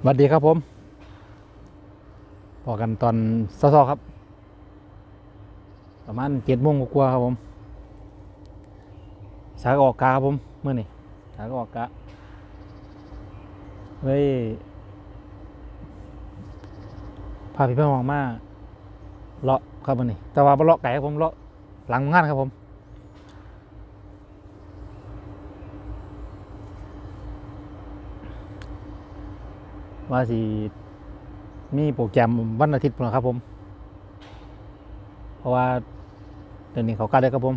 สวัสดีครับผมพอกันตอนเช้าๆครับ ประมาณเจ็ดโมงกว่าครับผมสายออกกาครับผมเมื่อนี่สายออกกาเฮ้ยพาพี่เพื่อนมองมาเลาะครับเมื่อนี่แต่ว่าเลาะไก่ครับผมเลาะหลังงานครับผม ว่าสิมีโปรแกรมวันอาทิตย์พุ่นล่ะครับผม เพราะว่าเดี๋ยวนี้เขากาได้ครับผม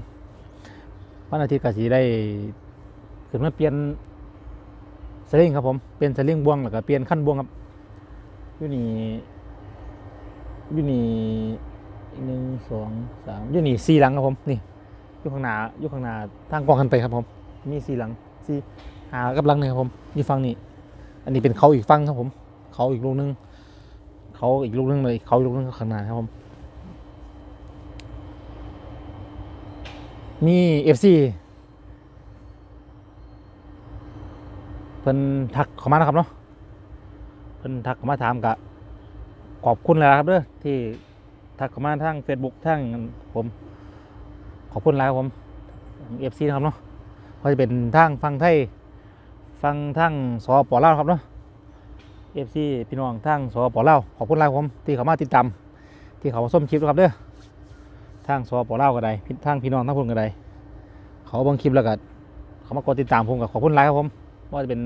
วันอาทิตย์ก็สิได้ขึ้นมาเปลี่ยนสลิงครับผม เปลี่ยนสลิงบ่วงแล้วก็เปลี่ยนขั้นบ่วงครับอยู่นี่อยู่นี่หนึ่งสองสามอยู่นี่สี่หลังครับผมนี่อยู่ข้างหน้าอยู่ข้างหน้าทางกองกันไปครับผม มีสี่หลังสี่หากับหลังหนึงครับผมอยู่ฝั่งนี้ อันนี้เป็นเขาอีกฝั่งครับผม เขาอีกลูกนึงเขาอีกลูกนึงเลยเขาอีกลูกนึงข้างหน้าครับผมมีเอฟซีเพิ่นทักเข้ามานะครับเนาะเพิ่นทักเข้ามาถามกะขอบคุณเลยครับเด้อที่ทักเข้ามาทาง Facebook ทางผม ขอบคุณหลายครับผมเอฟซีนะครับเนาะก็จะเป็นทางฟังไทยฟังทางสปลาวครับเนาะ เอฟซีพี่น้องทางสปอเลาขอบคุณหลายครับผมที่เขามาติดตามที่เขามาส้มคลิปนะครับเด้อทางสปอเลาก็ได้ทางพี่น้องทั้งคนก็ได้เขาเบังคลิปแล้วก็เขามากดติดตามผมกับขอบคุณหลายครับผมว่าจะเป็น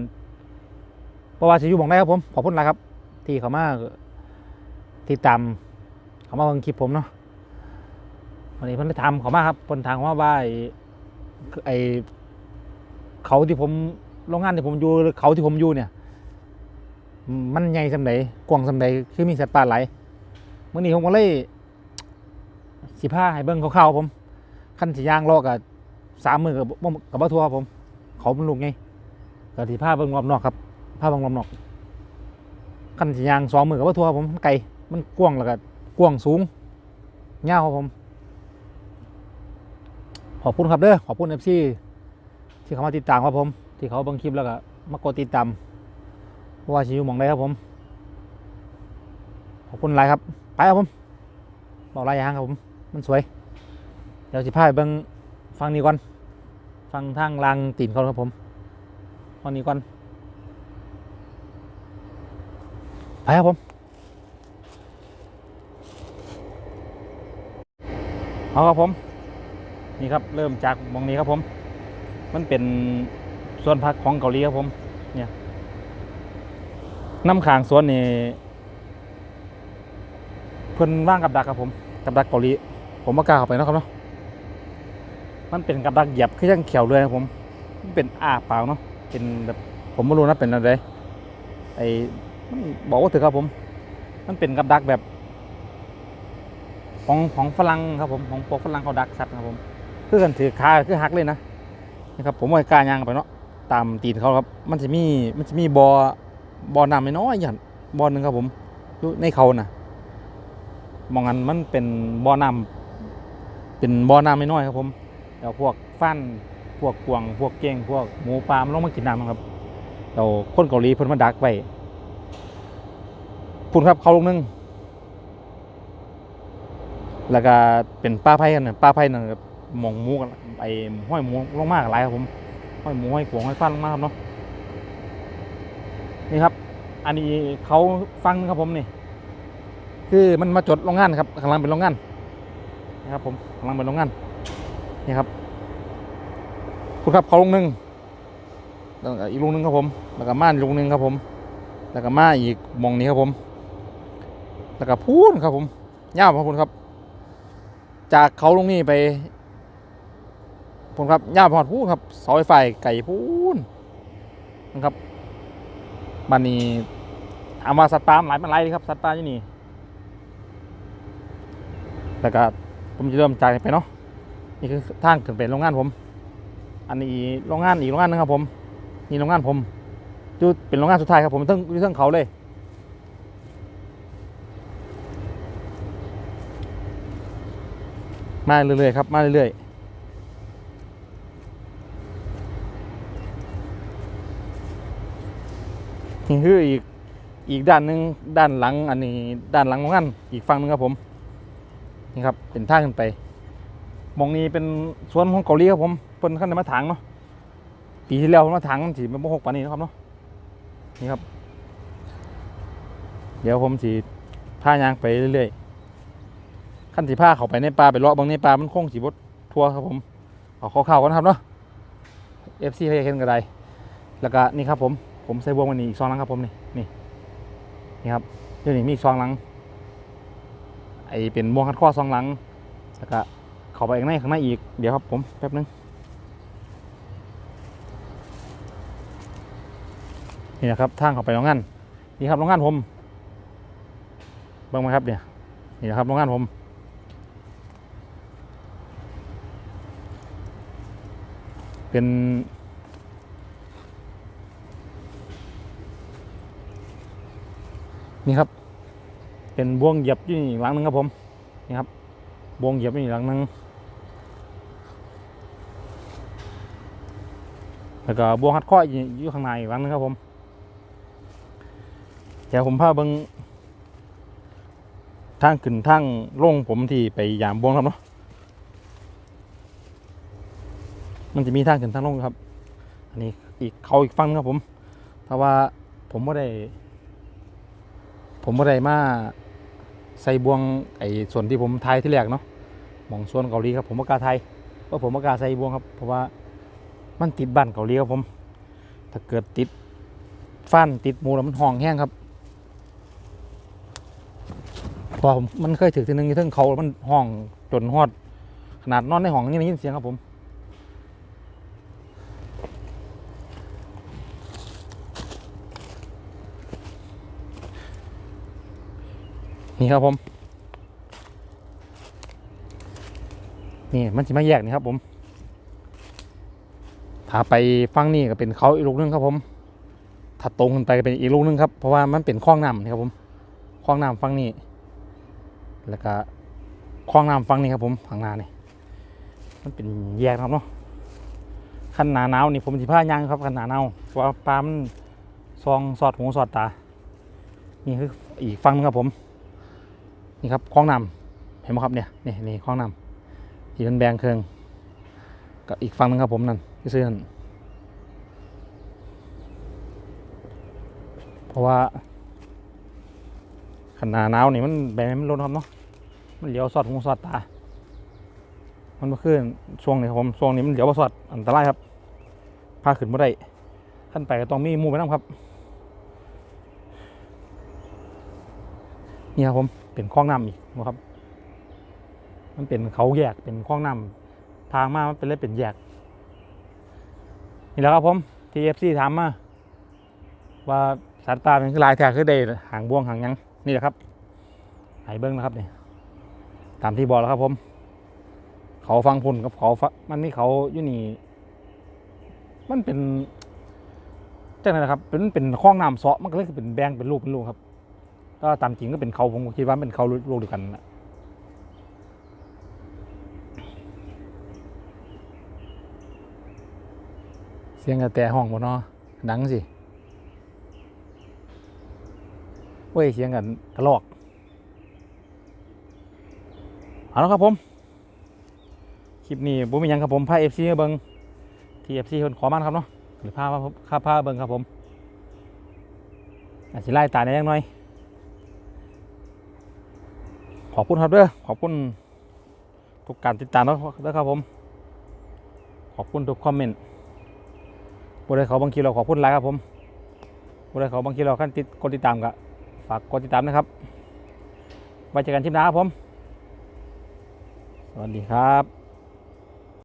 เพราะว่าจะอยู่หมองได้ครับผมขอบคุณหลายครับ ที่เขามาติดตามเขามาเบังคลิปผมเนาะวันนี้เพิ่นได้ทำเขามาครับเพิ่นทางว่าว่าไอเขาที่ผมโรงงานที่ผมอยู่เขาที่ผมอยู่เนี่ย มันใหญ่สำใดกว้างสำใดคือมีสัตว์ป่าหลายเมื่อนี้ผมก็เลยสิผ้าให้เบิ้งคร่าวๆผมขั้นสิย่างลอกกับสามมือกับบ่กับบ่ทัวรับผม เขาเป็นลูกไงกับสิผ้าเบิ้งรอบนอกครับผ้าเบิ้งรอบนอกขั้นสิย่างสองมือกับบ่ทัวรับผมไกลมันกว้างแล้วก็กว้างสูงยาครับผม ขอบคุณครับเด้อขอบคุณเอฟซีที่เขามาติดตามครับผม ที่เขาบิ่งคลิปแล้วก็มากดติดตาม ว่าชิวมองได้ครับผม ขอบคุณหลายครับ ไปครับผม บอกลายยางครับผม มันสวย เดี๋ยวสิพาไปเบิ้งฟังนี้ก่อน ฟังทางลางตีนเขาครับผมฟังนี้ก่อน ไปครับผมเอาครับผม นี่ครับเริ่มจากมองนี้ครับผม มันเป็นส่วนพักของเกาหลีครับผม น้ำขางสวนนี่เพิ่นว่างกับดักครับผมกับดักเกาหลีผมว่ากล้าเข้าไปเนาะครับเนาะมันเป็นกับดักเหยียบคือยังเขียวเลยครับผมมันเป็นอ้าเปล่าเนาะเป็นแบบผมไม่รู้นะเป็นอะไรไอ้มันบอกว่าถือครับผม มันเป็นกับดักแบบ ของของฝรั่งครับผมของพวกฝรั่งเขาดักสัตว์ครับผมคือกันถือขาคือหักเลยนะนี่ครับผมว่ากล้ายางไปเนาะตามตีนเขาครับ มันจะมีมันจะมีบอ บ่อน้ำไม่น้อยอย่างบ่อหนึ่งครับผมอยู่ในเขาน่ะมองกันมันเป็นบ่อน้ำเป็นบ่อน้ำไม่น้อยครับผมแล้วพวกฟันพวกกวางพวกเก้งพวกหมูปลามันลงมากินน้ำครับเราคนเกาหลีเพิ่นมาดักไว้พุ่นครับเขาลงนึงแล้วก็เป็นป้าไผ่กันน่ะป้าไผ่นั่นครับมองหมูกันไอ้ห้อยหมูลงมากหลายครับผมห้อยหมูห้อยกวางห้อยฟันลงมากครับเนาะ นี่ครับ อันนี้เขาฟังครับผมนี่ คือมันมาจดโรงงานครับข้างหลังเป็นโรงงานนะครับผมข้างหลังเป็นโรงงานนี่ครับ คุณครับเขาลงหนึ่งแล้วก็อีกลุงหนึ่งครับผม แล้วก็ม่านอีกลุงหนึ่งครับผม แล้วก็มาอีกมองนี้ครับผม แล้วก็พูนครับผมยาวครับผมครับ จากเขาลงนี่ไปผมครับยาวพอดพูนครับเสาไฟไก่พูนนะครับ บันนี้เอามาสัตว์ป่าหลายมันหลายเลยครับสัตว์ที่นี่แล้วก็ผมจะเริ่มจ่ากไปเนาะนี่คือทางถึงเป็นโรงงานผม อันนี้โรงงานอีกโรงงานนึงครับ ผมนี่โรงงานผมจุดเป็นโรงงานสุดท้ายครับผมเรื่องเรื่องเขาเลยมาเรื่อยๆครับมาเรื่อยๆ นี่คืออีกอีกด้านหนึ่งด้านหลังอันนี้ด้านหลังของกันอีกฝั่งหนึงครับผมนี่ครับเป็นท่าขึ้นไปมองนี้เป็นสวนของเกาหลีครับผมเพิ่นขั้นได้มาถางเนาะปีที่แล้วเพิ่นมาถางมันสีมันบ่หกปานนี้นะครับเนาะนี่ครับ เดี๋ยวผมสีพายางไปเรื่อยๆขั้นสีผ้าเข้าไปในป่าไปเลาะบางในป่ามันคงสีบดทัวครับผมเอาข้าวๆกันครับเนาะ FC ให้เห็นกันไดแล้วก็นี่ครับผม ผมใส่วงวันนี้อีกซองหลังครับผมนี่นี่นี่ครับเดี๋ยวนี้มีอีกซองหลังไอเป็นบวงคัดข้อซองหลังแล้วก็เข้าไปข้างในข้างในอีกเดี๋ยวครับผมแป๊บนึงนี่นะครับทางเข้าไปโรงงานนี่ครับโรงงานผมเบิ่งไหมครับเนี่ยนี่นะครับโรงงานผมเป็น นี่ครับ เป็นบ่วงเหยียบอยู่นี่หลังหนึงครับผมนี่ครับบ่วงเหยียบอยู่นี่หลังหนึงแล้วก็บ่วงหัดข้ออยู่อยู่ข้างในหลังหนึงครับผมเดี๋ยวผมพาเบิ่งทางขึ้นทางลงผมที่ไปยามบ่วงครับเนาะมันจะมีทางขึ้นทางลงครับ อันนี้อีกเขาอีกฝั่งหนึ่งครับผมเพราะว่าผมไม่ได้ ผมไม่ได้มาใส่บวงไอ้ส่วนที่ผมทายที่แรกเนาะหมองส่วนเกาหลีครับผมไม่กล้าทายเพราะผมไม่กล้าใส่บวงครับเพราะว่ามันติดบ้านเกาหลีครับผม ถ้าเกิดติดฟันติดมูแล้วมันห้องแห้งครับเพอผมมันเคยถือทีนึงอยู่เทึงเขามันห้องจนฮอด ขนาดนอนในห้องยังได้ยินเสียงครับผม นี่ครับผม นี่มันจะมาแยกนี่ครับผมถ้าไปฟังนี่ก็เป็นเขาอีกลูกหนึงครับผมถ้าตรงขึ้นไปก็เป็นอีกลูกหนึงครับเพราะว่ามันเป็นคลองน้ำนี่ครับผมคลองน้ำฟังนี่แล้วก็คลองน้ำฟังนี่ครับผมฝั่งหน้านี่มันเป็นแยกครับเนาะขันหนาหนาวนี่ผมสิผ้ายางครับขันหนาหนาวเพราะว่าปลามันซองสอดหูสอดตา นี่คืออีกฝั่งนึงครับผม นี่ครับคลองน้ำเห็นไหมครับเนี่ยนี่นี่คลองน้ำที่มันแบงเครื่องกับอีกฝั่งหนึงครับผมนั่นที่ซื้อนั่นเพราะว่าขนาดหนาวนี่มันแบงมันลดครับเนาะมันเหลียวสอดหูสอดตา มันมาขึ้นช่วงนี้ครับผมช่วงนี้มันเหลียวมาสอดอันตรายครับพาขึ้นไม่ได้ขั้นไปก็ต้องมีมูไปน้ำครับ นี่ครับผม เป็นคลองน้ำอีกนะครับ มันเป็นเขาแยกเป็นคลองน้ำทางมามันเป็นเลยเป็นแยก นี่แหละครับผม TFC ถามมาว่าสัตว์ป่าเป็นคือลายแท้คือได้หางบ่วงหางยังนี่แหละครับไหเบิ้งนะครับนี่ตามที่บอกแล้วครับผม เขาฟังพุ่นกับเขาฟังมันมีเขาอยู่นี่ มันเป็นจังไงนะครับ เป็นเป็นคลองน้ำเสาะมันก็เลยเป็นแบงเป็นรูปเป็นรูปครับ ก็ตามจริงก็เป็นเขาผมคิดว่าเป็นเขาลูกเดียวกันนะเสียงกระแตห้องบนเนาะดังสิเว้ยเสียงกันกระลอกเอาละครับผม คลิปนี้ผมมียังครับผมพาเอฟซีเบิงที่เอฟซีคนขอมันครับเนาะหรือพาพาพาเบิงครับผมอาจจะไล่ตาในยังหน่อย ขอบคุณครับเด้อขอบคุณทุกการติดตามแล้วเด้อครับผม ขอบคุณทุกคอมเมนต์บริเขาบางทีเราขอบคุณไลค์ครับผมบริเขาบางทีเราขั้นติดกดติดตามกะฝากกดติดตามนะครับ ไว้เจอกันทิปหน้าครับผม สวัสดีครับ